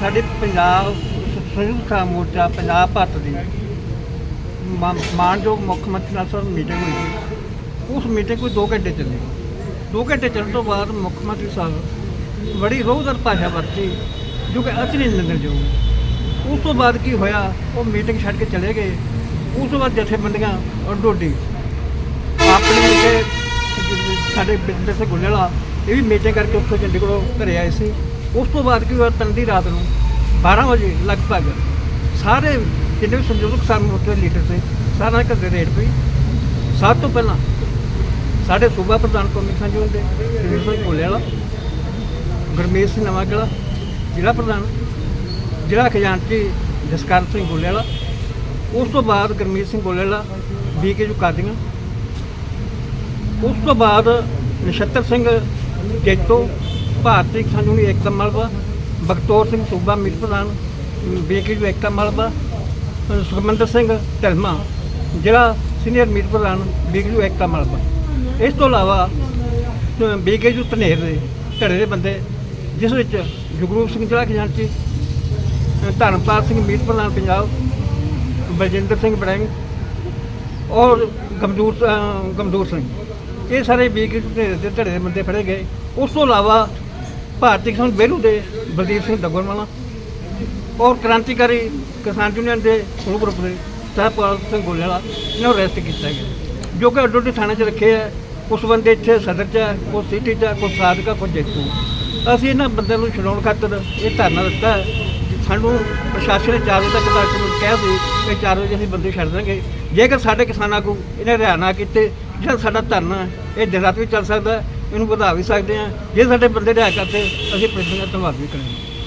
ਸਾਡੇ ਪੰਜਾਬ ਸੰਯੁਕਤ ਮੋਰਚਾ ਪੰਜਾਬ ਭਾਰਤ ਦੀ ਮਾਨਯੋਗ ਮੁੱਖ ਮੰਤਰੀ ਨਾਲ ਸਰ ਮੀਟਿੰਗ ਹੋਈ ਉਸ ਮੀਟਿੰਗ ਕੋਈ 2 ਘੰਟੇ ਚੱਲੀ। 2 ਘੰਟੇ ਚੱਲਣ ਤੋਂ ਬਾਅਦ ਮੁੱਖ ਮੰਤਰੀ ਸਾਹਿਬ ਬੜੀ ਰੋਹਦਰ ਭਾਸ਼ਾ ਵਰਤੀ, ਜੋ ਕਿ ਅਚਨੀ ਜੋ ਉਸ ਤੋਂ ਬਾਅਦ ਕੀ ਹੋਇਆ? ਉਹ ਮੀਟਿੰਗ ਛੱਡ ਕੇ ਚਲੇ ਗਏ। ਉਸ ਤੋਂ ਬਾਅਦ ਜਥੇਬੰਦੀਆਂ ਔਰ ਡੋਡੀ ਆਪਣੀ ਸਾਡੇ ਬਿਜ਼ਨਸ ਦੇ ਗੁੱਲੇ ਵਾਲਾ, ਇਹ ਵੀ ਮੀਟਿੰਗ ਕਰਕੇ ਉੱਥੋਂ ਚੰਡੀਗੜ੍ਹੋਂ ਘਰੇ ਆਏ ਸੀ। ਉਸ ਤੋਂ ਬਾਅਦ ਕੀ ਹੋਇਆ ਤੰਦੀ ਰਾਤ ਨੂੰ 12 ਵਜੇ ਲਗਭਗ ਸਾਰੇ ਜਿੰਨੇ ਵੀ ਸੰਯੁਕਤ ਕਿਸਾਨ ਮੋਰਚੇ ਲੀਡਰ ਸੀ, ਸਾਰਿਆਂ ਦੇ ਘਰ ਰੇਡ ਪਈ। ਸਭ ਤੋਂ ਪਹਿਲਾਂ ਸਾਡੇ ਸੂਬਾ ਪ੍ਰਧਾਨ ਕੌਮੀ ਸੰਜੋਗ ਦੇ ਰਵੀਰ ਸਿੰਘ ਭੋਲੇ ਵਾਲਾ, ਗੁਰਮੀਤ ਸਿੰਘ ਨਵਾਂਗਲਾ ਜ਼ਿਲ੍ਹਾ ਪ੍ਰਧਾਨ, ਜ਼ਿਲ੍ਹਾ ਖਜ਼ਾਨਚੀ ਜਸਕਰਨ ਸਿੰਘ ਗੋਲੇ ਵਾਲਾ। ਉਸ ਤੋਂ ਬਾਅਦ ਗੁਰਮੀਤ ਸਿੰਘ ਗੋਲੇ ਵਾਲਾ ਬੀਕੇ ਜੂ ਕਾਦੀਆਂ ਉਸ ਤੋਂ ਬਾਅਦ ਨਛੱਤਰ ਸਿੰਘ ਜੈਤੋ, ਭਾਰਤੀ ਕਿਸਾਨ ਯੂਨੀਅਨ ਏਕਤਾ ਮਲਬਾ, ਬਖਤੌਰ ਸਿੰਘ ਸੂਬਾ ਮੀਤ ਪ੍ਰਧਾਨ ਬੀਕੇ ਜੂ ਏਕਤਾ ਮਲਬਾ ਸੁਖਮੰਦਰ ਸਿੰਘ ਢਲਮਾ ਜਿਹੜਾ ਸੀਨੀਅਰ ਮੀਤ ਪ੍ਰਧਾਨ ਬੀਕੇ ਜੂ ਏਕਤਾ ਮਲਬਾ। ਇਸ ਤੋਂ ਇਲਾਵਾ ਬੀਕੇ ਜੂ ਧਨੇਰ ਦੇ ਧੜੇ ਦੇ ਬੰਦੇ, ਜਿਸ ਵਿੱਚ ਜਗਰੂਪ ਸਿੰਘ ਜਿਹੜਾ ਖਜ਼ਾਨਚੀ ਧਰਮਪਾਲ ਸਿੰਘ ਮੀਤ ਪ੍ਰਧਾਨ ਪੰਜਾਬ, ਬਲਜਿੰਦਰ ਸਿੰਘ ਬੜੈਂਗ ਔਰ ਗਮਦੂਰ ਅ, ਸਿੰਘ। ਇਹ ਸਾਰੇ ਬੀਕੇ ਦੇ ਧੜੇ ਦੇ ਬੰਦੇ ਫੜੇ ਗਏ। ਉਸ ਤੋਂ ਇਲਾਵਾ ਭਾਰਤੀ ਕਿਸਾਨ ਬੇਲੂ ਦੇ ਬਲਦੀਪ ਸਿੰਘ ਦੱਗੋਰਵਾਲਾ ਔਰ ਕ੍ਰਾਂਤੀਕਾਰੀ ਕਿਸਾਨ ਯੂਨੀਅਨ ਦੇ ਸਮੂਹ ਗਰੁੱਪ ਦੇ ਸਹਿਪਾਲ ਸਿੰਘ ਗੋਲੇ ਵਾਲਾ ਇਹਨਾਂ ਨੂੰ ਅਰੈਸਟ ਕੀਤਾ ਗਿਆ। ਜੋ ਕਿ ਅੱਡੋ ਅੱਡੀ ਥਾਣੇ 'ਚ ਰੱਖੇ ਆ। ਕੁਛ ਬੰਦੇ ਇੱਥੇ ਸਦਰ 'ਚ ਹੈ ਕੁਛ ਸਿਟੀ 'ਚ ਹੈ ਕੁਛ ਸਾਦਕਾ ਕੁਛ ਜੇਤੂ। ਅਸੀਂ ਇਹਨਾਂ ਬੰਦਿਆਂ ਨੂੰ ਛਡਾਉਣ ਖਾਤਰ ਇਹ ਧਰਨਾ ਦਿੱਤਾ ਹੈ। ਸਾਨੂੰ ਪ੍ਰਸ਼ਾਸਨ ਨੇ 4 ਵਜੇ ਤੱਕ ਦਾ ਸਾਨੂੰ ਕਿਹਾ ਸੀ ਕਿ 4 ਵਜੇ ਅਸੀਂ ਬੰਦੇ ਛੱਡ ਦਾਂਗੇ ਜੇਕਰ ਸਾਡੇ ਕਿਸਾਨਾਂ ਕੋ ਇਹਨੇ ਰਿਹਾਅ ਨਾ ਕੀਤੇ ਜਿਹੜਾ ਸਾਡਾ ਧਰਨਾ ਇਹ ਦਿਨ ਰਾਤ ਵੀ ਚੱਲ ਸਕਦਾ, ਇਹਨੂੰ ਵਧਾ ਵੀ ਸਕਦੇ ਹਾਂ। ਜੇ ਸਾਡੇ ਬੰਦੇ ਰਿਹਾਅ ਕਰਦੇ ਅਸੀਂ ਪ੍ਰਸ਼ਨ ਦਾ ਧੰਨਵਾਦ ਵੀ ਕਰਾਂਗੇ।